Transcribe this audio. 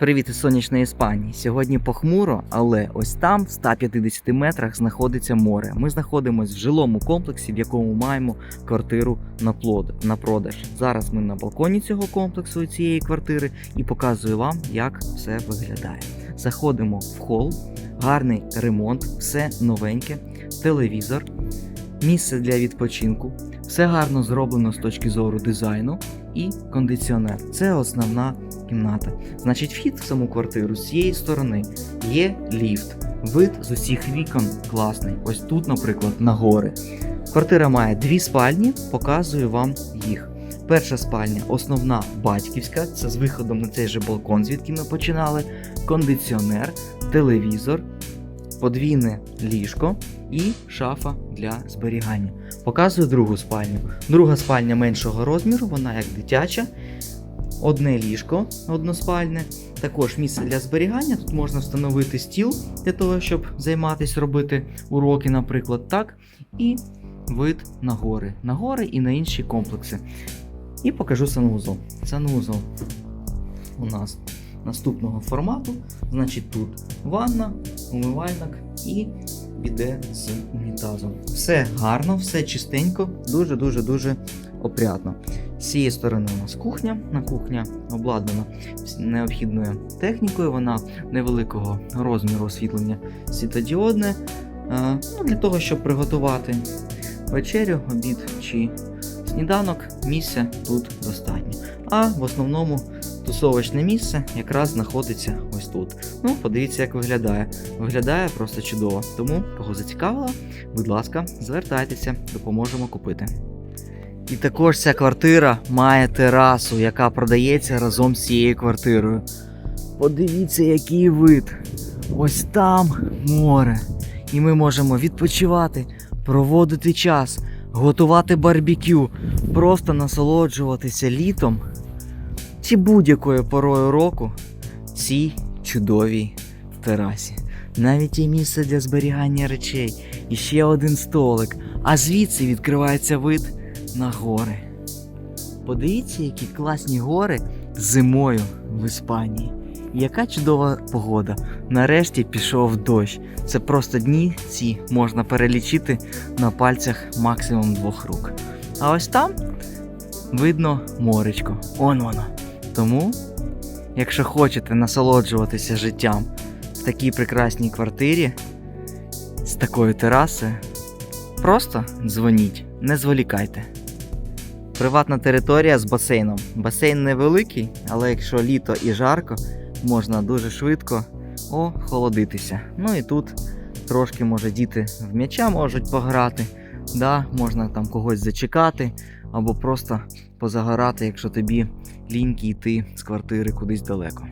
Привіт із сонячної Іспанії. Сьогодні похмуро, але ось там, в 150 метрах, знаходиться море. Ми знаходимося в жилому комплексі, в якому маємо квартиру на плод на продаж. Зараз ми на балконі цього комплексу цієї квартири і показую вам, як все виглядає. Заходимо в хол, гарний ремонт, все новеньке, телевізор, місце для відпочинку. Все гарно зроблено з точки зору дизайну і кондиціонер. Це основна кімната. Значить, вхід в саму квартиру з цієї сторони є ліфт. Вид з усіх вікон класний. Ось тут, наприклад, на гори. Квартира має дві спальні, показую вам їх. Перша спальня основна батьківська, це з виходом на цей же балкон, звідки ми починали, кондиціонер, телевізор, подвійне ліжко і шафа для зберігання. Показую другу спальню. Друга спальня меншого розміру, вона як дитяча. Одне ліжко односпальне, також місце для зберігання. Тут можна встановити стіл для того, щоб займатися, робити уроки, наприклад, так. І вид на гори, на гори і на інші комплекси. І покажу санузол. Санузол у нас наступного формату. Значить, тут ванна, умивальник і біде з унітазом. Все гарно, все чистенько, дуже-дуже дуже опрятно. З цієї сторони у нас кухня. На кухня обладнана необхідною технікою. Вона невеликого розміру освітлення світодіодне. е, Ну, для того, щоб приготувати вечерю, обід чи сніданок, місця тут достатньо. А в основному тусовочне місце якраз знаходиться ось тут. Ну, подивіться, як виглядає. Виглядає просто чудово. Тому, кого зацікавило, будь ласка, звертайтеся, допоможемо купити. І також ця квартира має терасу, яка продається разом з цією квартирою. Подивіться, який вид. Ось там море. І ми можемо відпочивати, проводити час, готувати барбекю, просто насолоджуватися літом чи будь-якою порою року цій чудовій терасі. Навіть є місце для зберігання речей і ще один столик, а звідси відкривається вид на гори. Подивіться, які класні гори зимою в Іспанії. Яка чудова погода. Нарешті пішов дощ. Це просто дні ці можна перелічити на пальцях максимум двох рук. А ось там видно моречко. Он воно. Тому, якщо хочете насолоджуватися життям в такій прекрасній квартирі з такою терасою, просто дзвоніть, не зволікайте. Приватна територія з басейном. Басейн невеликий, але якщо літо і жарко, можна дуже швидко охолодитися. Ну і тут трошки може діти в м'яча можуть пограти. Да, можна там когось зачекати або просто позагорати, якщо тобі ліньки йти з квартири кудись далеко.